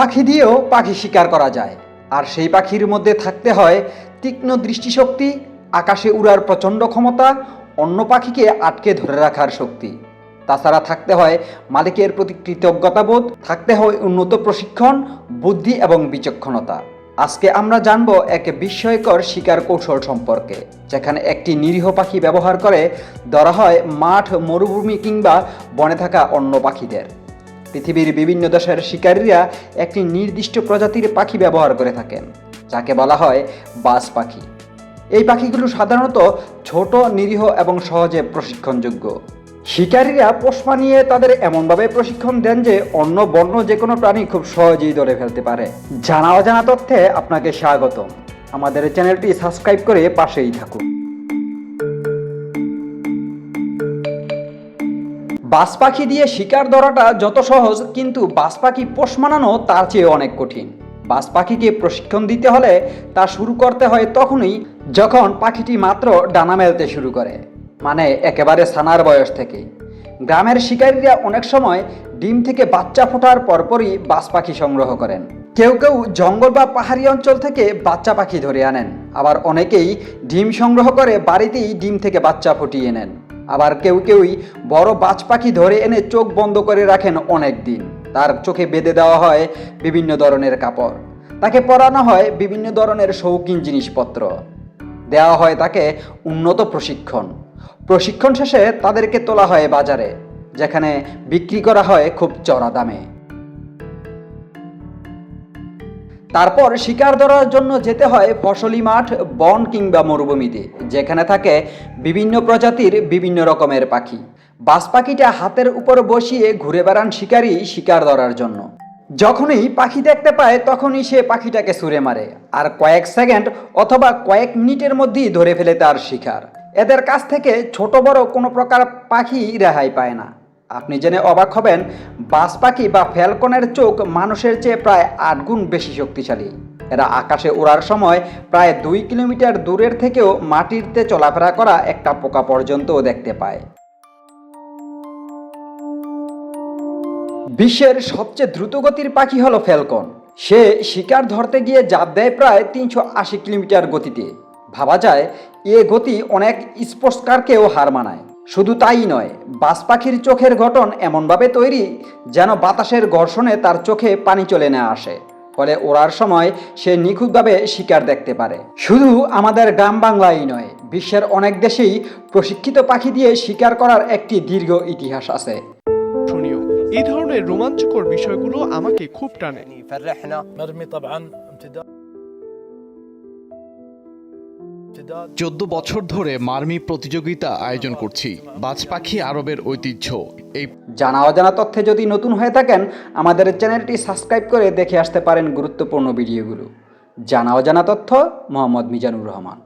পাখি দিয়েও পাখি শিকার করা যায়। আর সেই পাখির মধ্যে থাকতে হয় তীক্ষ্ণ দৃষ্টিশক্তি, আকাশে উড়ার প্রচণ্ড ক্ষমতা, অন্য পাখিকে আটকে ধরে রাখার শক্তি। তাছাড়া থাকতে হয় মালিকের প্রতি কৃতজ্ঞতাবোধ, থাকতে হয় উন্নত প্রশিক্ষণ, বুদ্ধি এবং বিচক্ষণতা। আজকে আমরা জানব এক বিস্ময়কর শিকার কৌশল সম্পর্কে, যেখানে একটি নিরীহ পাখি ব্যবহার করে, ধরা হয় মাঠ, মরুভূমি কিংবা বনে থাকা অন্য পাখিদের। পৃথিবীর বিভিন্ন দেশের শিকারীরা একটি নির্দিষ্ট প্রজাতির পাখি ব্যবহার করে থাকেন, যাকে বলা হয় বাজ পাখি। এই পাখিগুলো সাধারণত ছোট, নিরীহ এবং সহজে প্রশিক্ষণযোগ্য। শিকারীরা পোষমা নিয়ে তাদের এমনভাবে প্রশিক্ষণ দেন যে অন্য বন্য যে কোনো প্রাণী খুব সহজেই ধরে ফেলতে পারে। জানা অজানা তথ্যে আপনাকে স্বাগতম। আমাদের চ্যানেলটি সাবস্ক্রাইব করে পাশেই থাকুন। বাস পাখি দিয়ে শিকার ধরাটা যত সহজ, কিন্তু বাস পাখি পোষ মানানো তার চেয়ে অনেক কঠিন। বাস পাখিকে প্রশিক্ষণ দিতে হলে তা শুরু করতে হয় তখনই যখন পাখিটি মাত্র ডানা মেলতে শুরু করে মানে একেবারে সানার বয়স থেকে। গ্রামের শিকারীরা অনেক সময় ডিম থেকে বাচ্চা ফোটার পরপরই বাস পাখি সংগ্রহ করেন। কেউ কেউ জঙ্গল বা পাহাড়ি অঞ্চল থেকে বাচ্চা পাখি ধরে আনেন। আবার অনেকেই ডিম সংগ্রহ করে বাড়িতেই ডিম থেকে বাচ্চা ফুটিয়ে নেন। আবার কেউ কেউই বড় বাজ পাখি ধরে এনে চোখ বন্ধ করে রাখেন অনেক দিন। তার চোখে বেঁধে দেওয়া হয় বিভিন্ন ধরনের কাপড়। তাকে পরানো হয় বিভিন্ন ধরনের শৌখিন জিনিসপত্র। দেওয়া হয় তাকে উন্নত প্রশিক্ষণ। প্রশিক্ষণ শেষে তাদেরকে তোলা হয় বাজারে, যেখানে বিক্রি করা হয় খুব চড়া দামে। তারপর শিকার ধরার জন্য যেতে হয় ফসলি মাঠ, বন কিংবা মরুভূমিতে, যেখানে থাকে বিভিন্ন প্রজাতির বিভিন্ন রকমের পাখি। বাস পাখিটা হাতের উপর বসিয়ে ঘুরে বেড়ান শিকারী শিকার ধরার জন্য। যখনই পাখি দেখতে পায়, তখনই সে পাখিটাকে ছুঁড়ে মারে, আর কয়েক সেকেন্ড অথবা কয়েক মিনিটের মধ্যেই ধরে ফেলে তার শিকার। এদের কাছ থেকে ছোট বড় কোনো প্রকার পাখি রেহাই পায় না। আপনি জেনে অবাক হবেন বাস পাখি বা ফ্যালকনের চোখ মানুষের চেয়ে প্রায় আট গুণ বেশি শক্তিশালী। এরা আকাশে ওড়ার সময় প্রায় দুই কিলোমিটার দূরের থেকেও মাটিতে চলাফেরা করা একটা পোকা পর্যন্তও দেখতে পায়। বিশ্বের সবচেয়ে দ্রুতগতির পাখি হলো ফ্যালকন। সে শিকার ধরতে গিয়ে জাপ দেয় প্রায় তিনশো আশি কিলোমিটার গতিতে। ভাবা যায়, এ গতি অনেক স্পোর্টস কারকেও হার মানায়। শুধু তাই নয় বাস পাখির চোখের গঠন এমনভাবে তৈরি যেন বাতাসের ঘর্ষণে তার চোখে পানি চলে না আসে ফলে ওড়ার সময় সে নিখুঁতভাবে শিকার দেখতে পারে। শুধু আমাদের গ্রাম বাংলাই নয় বিশ্বের অনেক দেশেই প্রশিক্ষিত পাখি দিয়ে শিকার করার একটি দীর্ঘ ইতিহাস আছে। এই ধরনের রোমাঞ্চকর বিষয়গুলো আমাকে খুব টানে। চোদ্দ বছর ধরে মার্মি প্রতিযোগিতা আয়োজন করছি। বাজ পাখি আরবের ঐতিহ্য। এই জানা অজানা তথ্যে যদি নতুন হয়ে থাকেন, আমাদের চ্যানেলটি সাবস্ক্রাইব করে দেখে আসতে পারেন গুরুত্বপূর্ণ ভিডিওগুলো। জানা অজানা তথ্য, মোহাম্মদ মিজানুর রহমান।